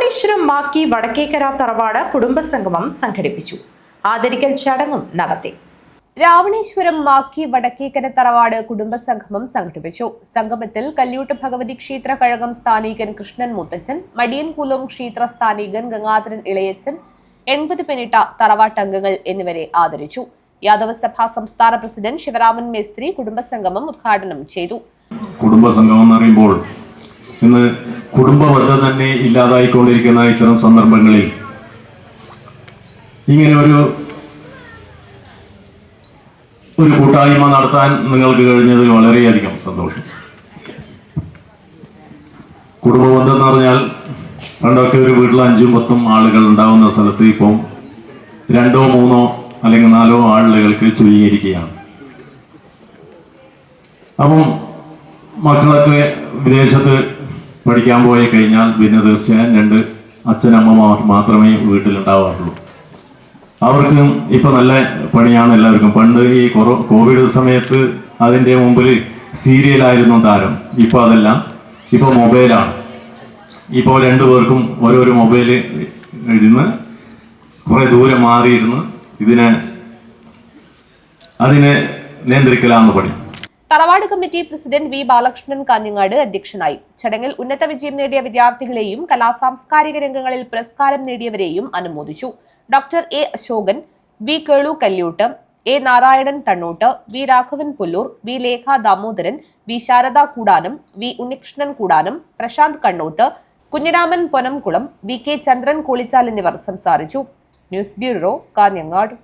രാവണേശ്വരം മാക്കി വടക്കേക്കര തറവാട് കുടുംബസംഗമം സംഘടിപ്പിച്ചു. ആദരിക്കൽ ചടങ്ങും നടത്തി. രാവണേശ്വരം മാക്കി വടക്കേക്കര തറവാട് കുടുംബസംഗമം സംഘടിപ്പിച്ചു. സംഗമത്തിൽ കല്യൂട്ട് ഭഗവതി ക്ഷേത്ര കഴകം സ്ഥാനീകൻ കൃഷ്ണൻ മുത്തച്ഛൻ മടിയൻകുലം ക്ഷേത്ര സ്ഥാനീകൻ ഗംഗാധരൻ ഇളയച്ചൻ എൺപത് പിന്നിട്ട തറവാട്ടംഗങ്ങൾ എന്നിവരെ ആദരിച്ചു. യാദവ സഭാ സംസ്ഥാന പ്രസിഡന്റ് ശിവരാമൻ മേസ്ത്രി കുടുംബസംഗമം ഉദ്ഘാടനം ചെയ്തു. കുടുംബസംഗമം എന്ന് പറയുമ്പോൾ ഇന്ന് കുടുംബബദ്ധം തന്നെ ഇല്ലാതായിക്കൊണ്ടിരിക്കുന്ന ഇത്തരം സന്ദർഭങ്ങളിൽ ഇങ്ങനെ ഒരു ഒരു കൂട്ടായ്മ നടത്താൻ നിങ്ങൾക്ക് കഴിഞ്ഞതിൽ വളരെയധികം സന്തോഷം. കുടുംബബന്ധം എന്ന് പറഞ്ഞാൽ പണ്ടൊക്കെ ഒരു വീട്ടിൽ അഞ്ചും പത്തും ആളുകൾ ഉണ്ടാവുന്ന സ്ഥലത്ത് ഇപ്പം രണ്ടോ മൂന്നോ അല്ലെങ്കിൽ നാലോ ആളുകൾക്ക് ചുരുങ്ങിയിരിക്കുകയാണ്. അപ്പം മക്കളൊക്കെ വിദേശത്ത് പഠിക്കാൻ പോയി കഴിഞ്ഞാൽ പിന്നെ തീർച്ചയായും രണ്ട് അച്ഛനമ്മമാർ മാത്രമേ വീട്ടിലുണ്ടാവാറുള്ളൂ. അവർക്കും ഇപ്പൊ നല്ല പണിയാണ് എല്ലാവർക്കും. പണ്ട് ഈ കൊറോ കോവിഡ് സമയത്ത് അതിന്റെ മുമ്പിൽ സീരിയലായിരുന്നു താരം. ഇപ്പൊ അതല്ല ഇപ്പൊ മൊബൈലാണ് ഇപ്പോൾ രണ്ടു പേർക്കും ഓരോരോ മൊബൈൽ ഇരുന്ന് കുറേ ദൂരം മാറിയിരുന്ന് ഇതിനെ അതിനെ നിയന്ത്രിക്കലാന്ന് പഠിക്കും തറവാട് committee president V Balakrishnan Kanhangad അധ്യക്ഷനായി. ചടങ്ങിൽ ഉന്നത വിജയം നേടിയ വിദ്യാർത്ഥികളെയും കലാസാംസ്കാരിക രംഗങ്ങളിൽ പുരസ്കാരം നേടിയവരെയും അനുമോദിച്ചു. Doctor A Ashokan V Kelu Kalyoot A Narayanan Thannoot V Raghavan Pullur V Lekha Damodaran V Sarada Koodanam V Unnikrishnan Koodanam Prashanth Kannuth Kunhiraman Ponankulam V K Chandran Koolichal എന്നിവർ സംസാരിച്ചു. News bureau Kanhangad.